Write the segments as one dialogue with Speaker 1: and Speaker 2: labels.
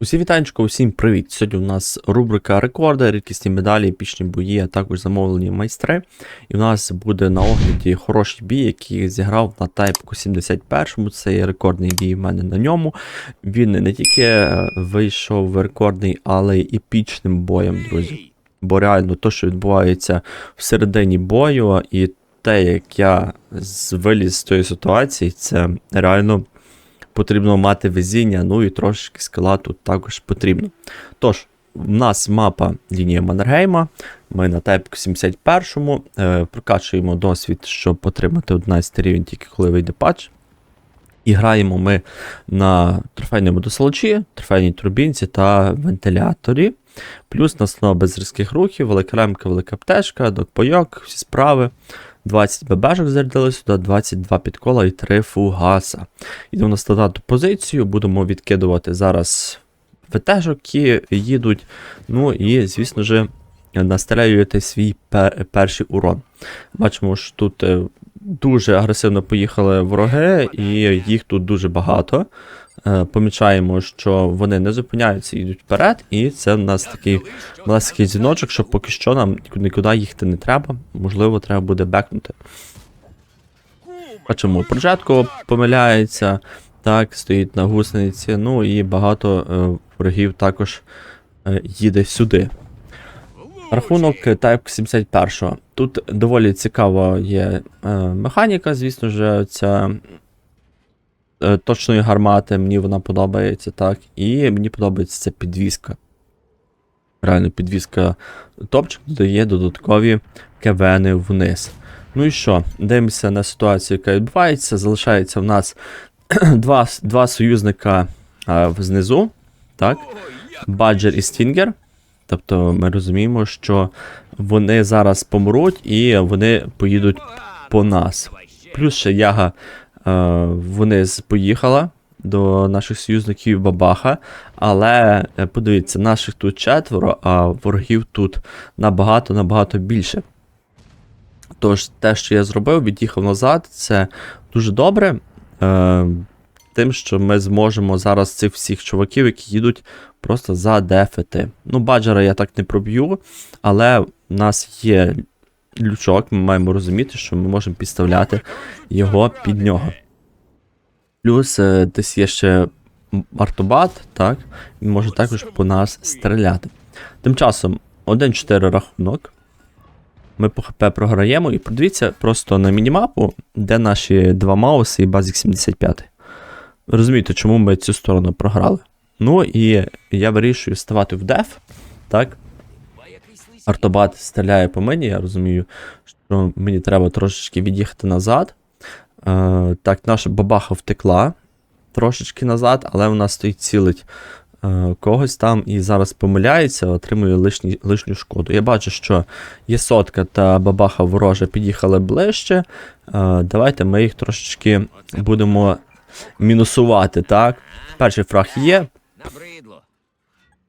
Speaker 1: Усі вітанчика, усім привіт! Сьогодні у нас рубрика рекорди, рідкісні медалі, епічні бої, а також замовлені майстри. І в нас буде на огляді хороший бій, який зіграв на тайпку 71 Це є рекордний бій в мене на ньому. Він не тільки е, вийшов рекордний, але й епічним боєм, друзі. Бо реально то, що відбувається всередині бою, і те, як я виліз з цієї ситуації, це реально потрібно мати везіння, ну і трошки скала тут також потрібно. Тож, в нас мапа лінія Маннергейма. Ми на тайпку 71-му е, прокачуємо досвід, щоб отримати 11 рівень, тільки коли вийде патч. І граємо ми на трофейному досилачі, трофейній турбінці та вентиляторі. Плюс у нас знову без різких рухів, велика ремка, велика аптечка, докпойок, всі справи. 20 ББшок зарядили сюди, 22 підкола і 3 фугаса. Йдемо на стандартну позицію, будемо відкидувати зараз ВТ-жок, які їдуть. Ну і, звісно ж, настрелюєте свій пер- перший урон. Бачимо, що тут е, дуже агресивно поїхали вороги, і їх тут дуже багато. Е, Помічаємо, що вони не зупиняються, йдуть вперед, і це в нас такий малесенький дзвіночок, що поки що нам нікуди їхати не треба. Можливо, треба буде бекнути. Бачимо, Прожетко помиляється, так, стоїть на гусениці, ну і багато е, ворогів також е, їде сюди. Рахунок Type 71. Тут доволі цікава є е, механіка, звісно ж, ця точної гармати, мені вона подобається, так. І мені подобається ця підвіска. Реально, підвіска топчик додає додаткові КВНи вниз. Ну і що? Дивимося на ситуацію, яка відбувається. Залишається в нас два, два союзника а, знизу. Так? Баджер і Стінгер. Тобто ми розуміємо, що вони зараз помруть і вони поїдуть по нас. Плюс ще яга е, вниз поїхала до наших союзників Бабаха. Але е, подивіться, наших тут четверо, а ворогів тут набагато-набагато більше. Тож, те, що я зробив, від'їхав назад, це дуже добре. Е, тим, що ми зможемо зараз цих всіх чуваків, які їдуть, просто задефити. Ну, баджера я так не проб'ю, але в нас є лючок, ми маємо розуміти, що ми можемо підставляти його під нього. Плюс е, десь є ще артобат, так, він може також по нас стріляти. Тим часом 1-4 рахунок. Ми по ХП програємо і подивіться просто на мінімапу, де наші два мауси і базік 75. Ви розумієте, чому ми цю сторону програли. Ну і я вирішую ставати в деф. Так. Артобат стріляє по мені, я розумію, що мені треба трошечки від'їхати назад. Е, так, наша бабаха втекла трошечки назад, але вона стоїть цілить е, когось там і зараз помиляється, отримує лишні, лишню шкоду. Я бачу, що є сотка та бабаха ворожа під'їхали ближче. Е, давайте ми їх трошечки будемо мінусувати, так? Перший фраг є.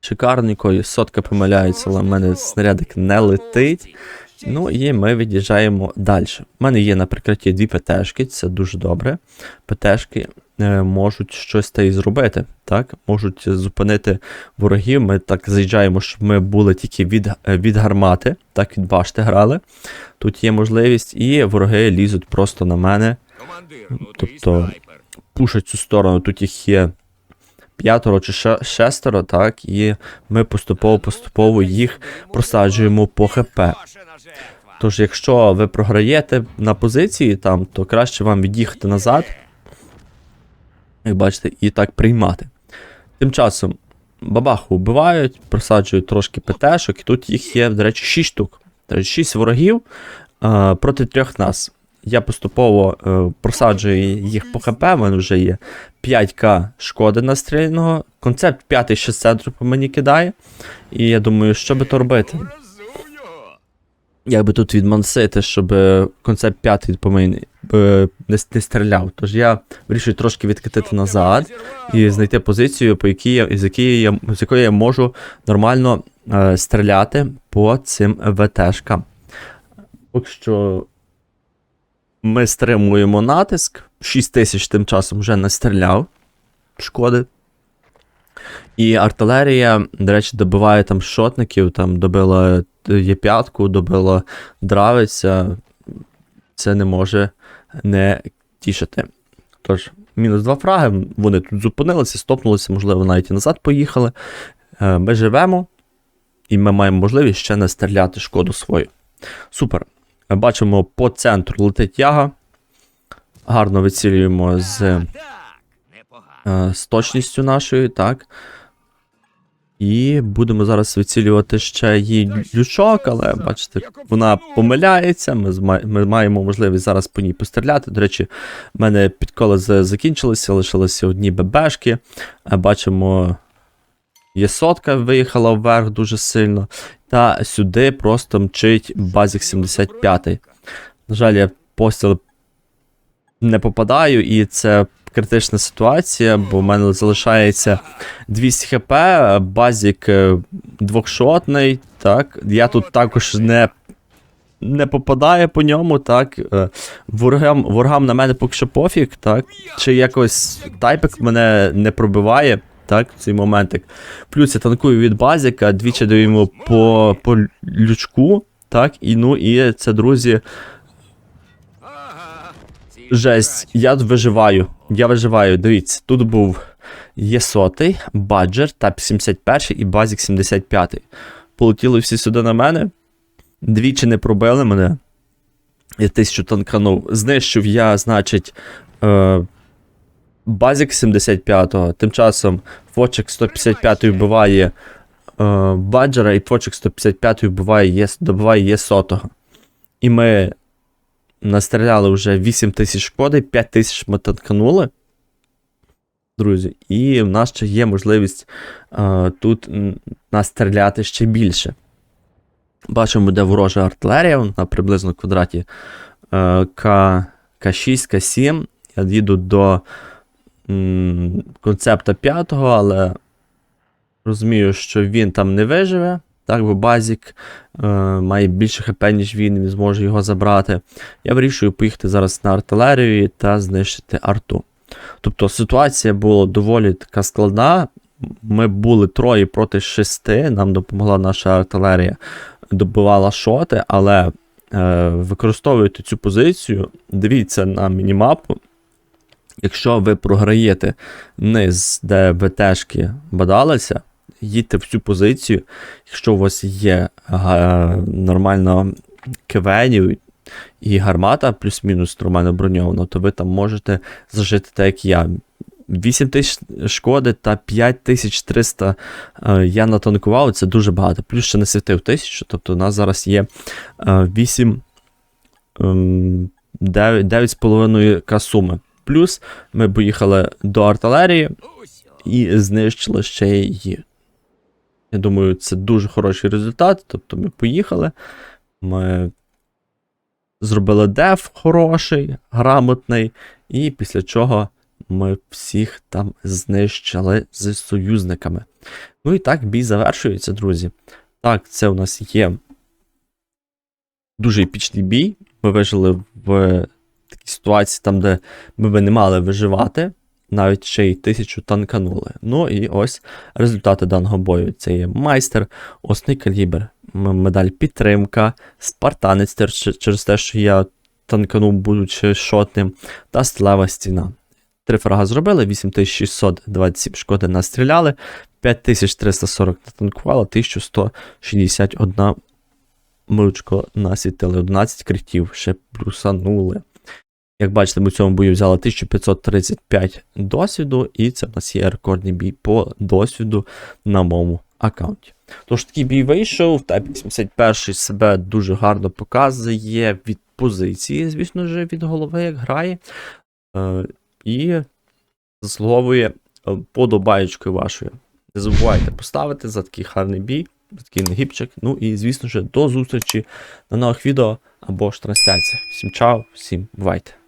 Speaker 1: Шикарненько, сотка помиляється, але в мене снарядик не летить. Ну і ми від'їжджаємо далі. У мене є на прикритті дві ПТшки, це дуже добре. ПТшки е, можуть щось та й зробити, так? Можуть зупинити ворогів. Ми так заїжджаємо, щоб ми були тільки від, е, від гармати, так від башти грали. Тут є можливість, і вороги лізуть просто на мене, Тобто- пушать цю сторону. Тут їх є п'ятеро чи шестеро, так, і ми поступово-поступово їх просаджуємо по ХП. Тож, якщо ви програєте на позиції там, то краще вам від'їхати назад, як бачите, і так приймати. Тим часом бабаху вбивають, просаджують трошки ПТшок, і тут їх є, до речі, 6 штук. Тобто 6 ворогів е, проти трьох нас. Я поступово е, просаджую їх по ХП, в мене вже є 5к шкоди настрільного. Концепт 5 ще з центру по мені кидає. І я думаю, що би то робити? Як би тут відмансити, щоб е, концепт 5 по мені е, не, не стріляв. Тож я вирішую трошки відкатити назад і знайти позицію, по якій я, з, якої я, з якої я можу нормально е, стріляти по цим ВТшкам. Поки що ми стримуємо натиск. 6 тисяч тим часом вже не стріляв. Шкоди. І артилерія, до речі, добиває там шотників, там добила Є5, добила Дравиця. Це не може не тішити. Тож, мінус два фраги, вони тут зупинилися, стопнулися, можливо, навіть і назад поїхали. Е, Ми живемо, і ми маємо можливість ще не стріляти шкоду свою. Супер. Бачимо, по центру летить яга. Гарно вицілюємо з е, з точністю нашою, так. І будемо зараз вицілювати ще її лючок, але бачите, вона помиляється. Ми, ми маємо можливість зараз по ній постріляти. До речі, в мене підколи закінчилися, лишилися одні ББшки. Е, Бачимо, є сотка виїхала вверх дуже сильно. Та сюди просто мчить Базік 75. На жаль, я постріл не попадаю, і це критична ситуація, бо в мене залишається 200 хп, базік е, двохшотний, так. Я тут також не, не попадаю по ньому, так. Е, Ворогам, ворогам на мене поки що пофіг, так. Чи якось тайпик мене не пробиває. Так, цей моментик. Плюс я танкую від базіка, двічі даю по, по лючку, так, і ну і це, друзі, Жесть, я виживаю. Я виживаю. Дивіться, тут був є сотий, Баджер, Тап 71 і Базік 75. Полетіли всі сюди на мене. Двічі не пробили мене. Я тисячу танканув. Знищив я, значить, е, Базік 75-го. Тим часом Фочек 155 вбиває е, Баджера, і Фочек 155 вбиває є, добиває є сотого. І ми настріляли вже 8 тисяч шкоди, 5 тисяч ми танканули. Друзі, і в нас ще є можливість е, тут настріляти ще більше. Бачимо, де ворожа артилерія на приблизно квадраті е, К, К6, К7. Я їду до концепта 5, але розумію, що він там не виживе. Так, бо Базік е, має більше хп, ніж він, він зможе його забрати. Я вирішую поїхати зараз на артилерію та знищити арту. Тобто ситуація була доволі така складна. Ми були троє проти шести, нам допомогла наша артилерія, добивала шоти, але е, використовуйте цю позицію, дивіться на мінімапу. Якщо ви програєте низ, де ВТшки бадалися, їдьте в цю позицію. Якщо у вас є нормально кевенів і гармата плюс-мінус нормально броньована, то ви там можете зажити так, як я. 8 тисяч шкоди та 5300 е, я натанкував, це дуже багато. Плюс ще не світив тисячу, тобто у нас зараз є е, 8 ем, 9, 9,5 к суми. Плюс ми поїхали до артилерії і знищили ще її. Я думаю, це дуже хороший результат. Тобто ми поїхали, ми зробили деф хороший, грамотний, і після чого ми всіх там знищили з союзниками. Ну і так бій завершується, друзі. Так, це у нас є дуже епічний бій. Ми вижили в такій ситуації, там, де ми би не мали виживати навіть ще й тисячу танканули. Ну і ось результати даного бою. Це є майстер, осний калібр, медаль підтримка, спартанець через те, що я танканув, будучи шотним, та сталева стіна. Три фрага зробили, 8627 шкоди настріляли, 5340 натанкували, 1161 милочко насвітили, 11 критів ще плюсанули. Як бачите, ми в цьому бою взяли 1535 досвіду, і це в нас є рекордний бій по досвіду на моєму аккаунті. Тож такий бій вийшов, Type 81 себе дуже гарно показує від позиції, звісно ж, від голови, як грає. Е, і заслуговує е, подобаєчкою вашою. Не забувайте поставити за такий гарний бій, за такий нагібчик. Ну і, звісно ж, до зустрічі на нових відео або ж трансляціях. Всім чао, всім бувайте!